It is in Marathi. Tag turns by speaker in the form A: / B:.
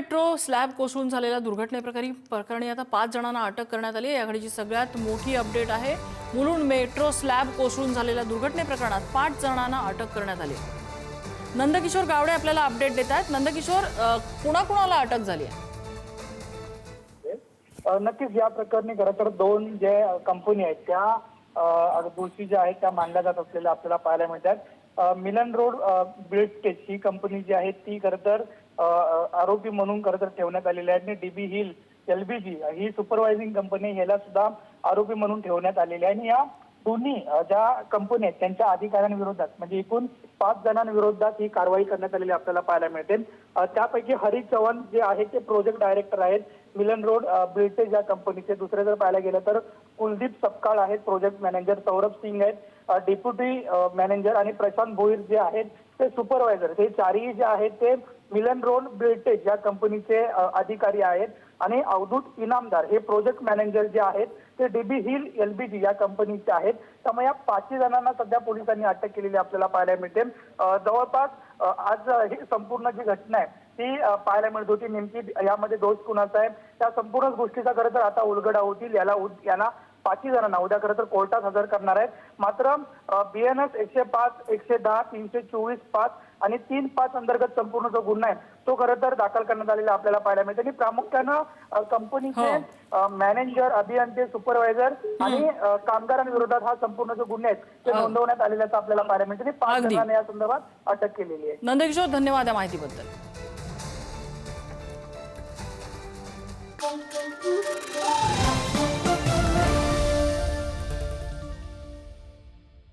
A: मेट्रो स्लॅब कोसळून झालेल्या दुर्घटनेप्रकरणी प्रकरणी आता पाच जणांना अटक करण्यात आली आहे. या घडीची सगळ्यात मोठी अपडेट आहे. मुलुंड मेट्रो स्लॅब कोसळून झालेल्या दुर्घटनेप्रकरणात पाच जणांना अटक करण्यात आली नंदकिशोर गावडे आपल्याला अपडेट देत आहेत. नंदकिशोर कुणाकुणाला अटक झाली आहे?
B: नक्कीच या प्रकरणी खरं तर दोन जे कंपनी आहेत त्या दोषी ज्या आहेत त्या मानल्या जात असलेल्या आपल्याला पाहायला मिळतात. मिलन रोड बिल्डस्टेज ही कंपनी जी आहे ती खरं तर आरोपी म्हणून खरं तर ठेवण्यात आलेली आहे. आणि डीबी हिल एलबीजी ही सुपरवायझिंग कंपनी ह्याला सुद्धा आरोपी म्हणून ठेवण्यात आलेली आहे. आणि या दोन्ही ज्या कंपनी आहेत त्यांच्या अधिकाऱ्यांविरोधात म्हणजे एकूण पाच जणांविरोधात ही कारवाई करण्यात आलेली आपल्याला पाहायला मिळते त्यापैकी हरी चव्हाण जे आहे ते प्रोजेक्ट डायरेक्टर आहेत. मिलन रोड अ, बिल्टेज या कंपनीचे दुसरे जर पाहायला गेलं तर कुलदीप सपकाळ आहेत प्रोजेक्ट मॅनेजर सौरभ सिंग आहेत. डेप्युटी मॅनेजर आणि प्रशांत भोईर जे आहेत ते सुपरवायझर हे चारही जे आहेत ते मिलन रोल ब्रिटेज या कंपनीचे अधिकारी आहेत. आणि अवधूत इनामदार हे प्रोजेक्ट मॅनेजर जे आहेत ते डीबी हिल एलबीजी या कंपनीचे आहेत. त्यामुळे या पाचही जणांना सध्या पोलिसांनी अटक केलेली आपल्याला पाहायला मिळते. जवळपास आज ही संपूर्ण जी घटना आहे ती पाहायला मिळत होती. नेमकी यामध्ये दोष कुणाचा आहे? त्या संपूर्ण गोष्टीचा खरं तर आता उलगडा होतील याला यांना पाचही जणांना. उद्या खरं तर कोर्टात हजर करणार आहेत. मात्र बीएनएस एकशे पाच एकशे दहा तीनशे चोवीस पाच आणि तीन पाच अंतर्गत संपूर्ण जो गुन्हा आहे तो खरं तर दाखल करण्यात आलेला आपल्याला पाहायला मिळते. आणि प्रामुख्यानं कंपनीचे अ, मॅनेजर अभियंते सुपरवायझर आणि कामगारांविरोधात हा संपूर्ण जो गुन्हे आहेत ते नोंदवण्यात आलेल्याचं आपल्याला पाहायला मिळते. आणि पाच. जणांना या संदर्भात अटक केलेली आहे.
A: नंदकिशोर धन्यवाद या माहितीबद्दल.